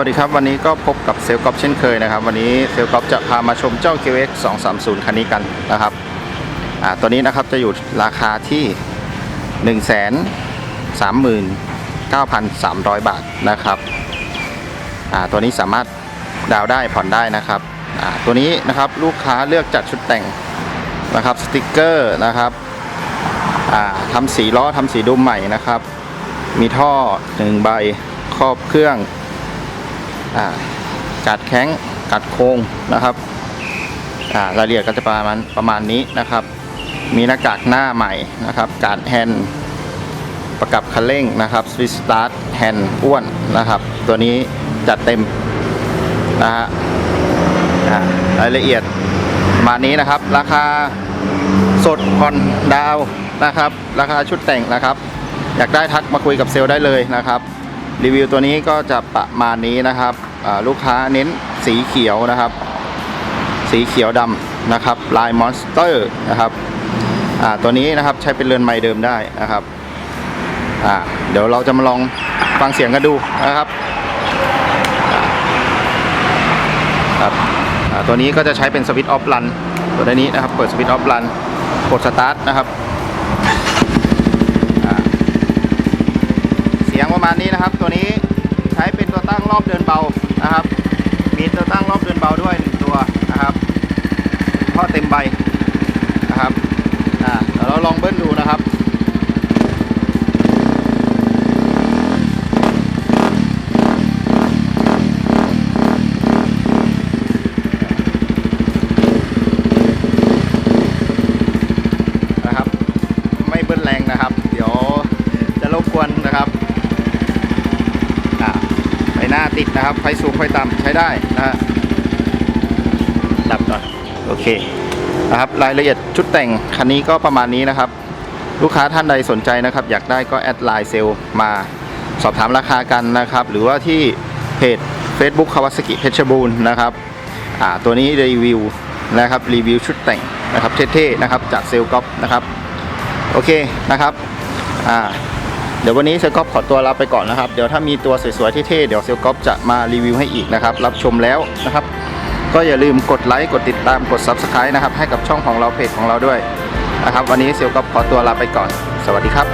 วัสดีครับ วันนี้ก็พบกับเซลล์กอฟเช่นเคยนะครับ วันนี้เซลล์กอฟจะพามาชมเจ้า QX 230 คันนี้กันนะครับตัวนี้นะครับจะอยู่ราคาที่ 1 3 9 3 0 0 บาทนะครับตัวนี้สามารถดาวได้ผ่อนได้นะครับตัวนี้นะครับลูกค้าเลือกจัดชุดแต่งนะครับสติกเกอร์นะครับทำสีล้อทำสีดุมใหม่นะครับ มีท่อหนึ่งใบครอบเครื่อง กัดแข้งกัดโค้งนะครับรายละเอียดก็จะประมาณประมาณนี้นะครับ มีหน้ากากหน้าใหม่นะครับการดแฮนด์ประกับคันเร่งนะครับสวิสตาร์ทแฮนด์อ้วนนะครับ ตัวนี้จัดเต็มนะฮะรายละเอียดมานี้นะครับ ราคาสดผ่อนดาวนะครับ ราคาชุดแต่งนะครับ อยากได้ทักมาคุยกับเซลล์ได้เลยนะครับ รีวิวตัวนี้ก็จะประมาณนี้นะครับลูกค้าเน้นสีเขียวนะครับ สีเขียวดำนะครับลายมอนสเตอร์นะครับตัวนี้นะครับใช้เป็นเรือนไม้เดิมได้นะครับเดี๋ยวเราจะมาลองฟังเสียงกันดูนะครับครับตัวนี้ก็จะใช้เป็นสวิตช์ออฟรันตัวนี้นะครับเปิดสวิตช์ออฟรันกดสตาร์ทนะครับอ่า เสียง ประมาณนี้นะครับ ตัวนี้ใช้เป็นตัวตั้งรอบเดินเบานะครับ มีตัวตั้งรอบเดินเบาด้วยหนึ่งตัวนะครับท่อเต็มใบนะครับอ่าเดี๋ยวเราลองเบิ้ลดูนะครับนะครับ ไม่เบิ้ลแรงนะครับ เดี๋ยวจะรบกวนนะครับ น้าติดนะครับไฟสูงไฟต่ำใช้ได้นะฮะดับก่อนโอเคนะครับรายละเอียดชุดแต่งคันนี้ก็ประมาณนี้นะครับ ลูกค้าท่านใดสนใจนะครับ อยากได้ก็แอดไลน์เซลมาสอบถามราคากันนะครับ หรือว่าที่เพจ Facebook คาวาสกิเพชรบูรณ์นะครับอ่าตัวนี้รีวิวนะครับรีวิวชุดแต่งนะครับเท่ๆนะครับจากเซลล์ก๊อฟนะครับ โอเคนะครับอ่า เดี๋ยววันนี้เซลก๊อฟขอตัวลาไปก่อนนะครับ เดี๋ยวถ้ามีตัวสวยๆเท่ๆเดี๋ยวเซลก๊อฟจะมารีวิวให้อีกนะครับ รับชมแล้วนะครับ ก็อย่าลืมกดไลค์กดติดตามกด Subscribe นะครับให้กับช่องของเราเพจของเราด้วยนะครับ วันนี้เซลก๊อฟขอตัวลาไปก่อน สวัสดีครับ